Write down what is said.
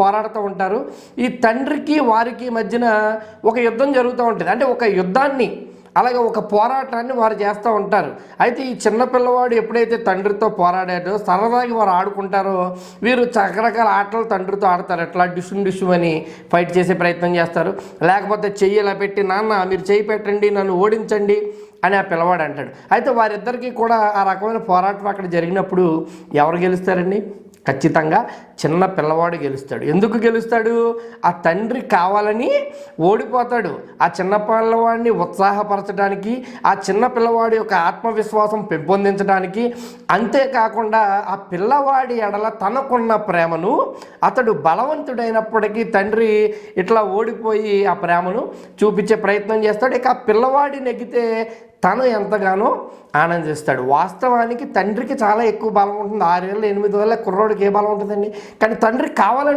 పోరాడుతూ ఉంటారు. ఈ తండ్రికి వారికి మధ్యన ఒక యుద్ధం జరుగుతూ ఉంటుంది. అంటే ఒక యుద్ధాన్ని అలాగే ఒక పోరాటాన్ని వారు చేస్తూ ఉంటారు. అయితే ఈ చిన్న పిల్లవాడు ఎప్పుడైతే తండ్రితో పోరాడాడో సరదాగా వారు ఆడుకుంటారో వీరు రకరకాల ఆటలు తండ్రితో ఆడతారు. ఎట్లా? డిషుమ్ డిషుమ్ అని ఫైట్ చేసే ప్రయత్నం చేస్తారు. లేకపోతే చెయ్యి ఇలా పెట్టి నాన్న మీరు చెయ్యి పెట్టండి నన్ను ఓడించండి అని ఆ పిల్లవాడు అంటాడు. అయితే వారిద్దరికీ కూడా ఆ రకమైన పోరాటం అక్కడ జరిగినప్పుడు ఎవరు గెలుస్తారండి? ఖచ్చితంగా చిన్న పిల్లవాడు గెలుస్తాడు. ఎందుకు గెలుస్తాడు? ఆ తండ్రి కావాలని ఓడిపోతాడు. ఆ చిన్న పిల్లవాడిని ఉత్సాహపరచడానికి ఆ చిన్న పిల్లవాడి యొక్క ఆత్మవిశ్వాసం పెంపొందించడానికి. అంతేకాకుండా ఆ పిల్లవాడి ఎడల తనకున్న ప్రేమను అతడు బలవంతుడైనప్పటికీ తండ్రి ఇట్లా ఓడిపోయి ఆ ప్రేమను చూపించే ప్రయత్నం చేస్తాడు. ఇక ఆ పిల్లవాడి నెగ్గితే తను ఎంతగానో ఆనందిస్తాడు వాస్తవానికి తండ్రికి చాలా ఎక్కువ బలం ఉంటుంది. ఆరేళ్ళు ఎనిమిది వేల కుర్రోడికి ఏ బలం ఉంటుందండి? కానీ తండ్రికి కావాలని